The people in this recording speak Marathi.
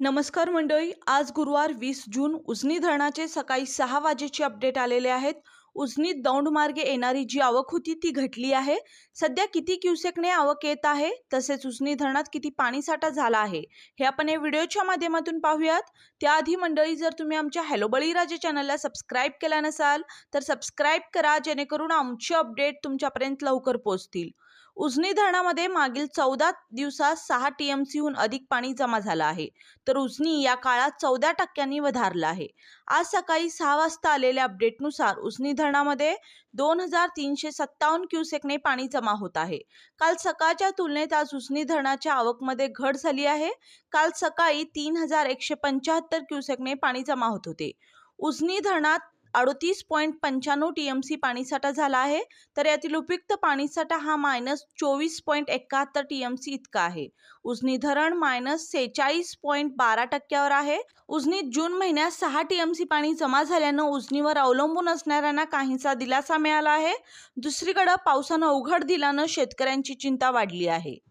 नमस्कार मंडळी आज गुरुवार वीस जून उजनी धरणाचे सकाळी सहा वाजेचे अपडेट आलेले आहेत. उजनीत दौंड मार्गे येणारी जी आवक होती ती घटली आहे. सध्या किती क्युसेकने आवक येत आहे? तसेच उजनी धरणात किती पाणीसाठा झाला आहे? हे आपण या व्हिडिओच्या माध्यमातून पाहूयात. त्याआधी मंडळी जर तुम्ही आमच्या हॅलो बळीराजे चॅनलला सबस्क्राईब केला नसाल तर सबस्क्राईब करा जेणेकरून आमचे अपडेट तुमच्यापर्यंत लवकर पोहोचतील. उजनी धरणामध्ये मागील चौदा दिवसात सहा टी एम सीहून अधिक पाणी जमा झालं आहे. तर उजनी या काळात चौदा टक्क्यांनी वधारलं आहे. आज सकाळी सहा वाजता आलेल्या अपडेटनुसार उजनी धरणामध्ये दोन हजार तीनशे सत्तावन्न क्युसेकने पाणी जमा होत आहे. काल सकाळच्या तुलनेत आज उजनी धरणाच्या आवकमध्ये घट झाली आहे. काल सकाळी तीन हजार एकशे पंच्याहत्तर क्युसेकने पाणी जमा होत होते. उजनी धरणात अडतीस पॉईंट पंच्याण्णव टी एम सी पाणीसाठा झाला आहे. तर यातील उपयुक्त पाणीसाठा हा मायनस चोवीस पॉईंट एकाहत्तर टी एम सी इतका आहे. उजनी धरण मायनस सेहेचाळीस पॉईंट बारा टक्क्यावर आहे. उजनीत जून महिन्यात सहा टी एम सी पाणी जमा झाल्यानं उजनीवर अवलंबून असणाऱ्यांना काहीसा दिलासा मिळाला आहे. दुसरीकडं पावसानं अवघड दिल्यानं शेतकऱ्यांची चिंता वाढली आहे.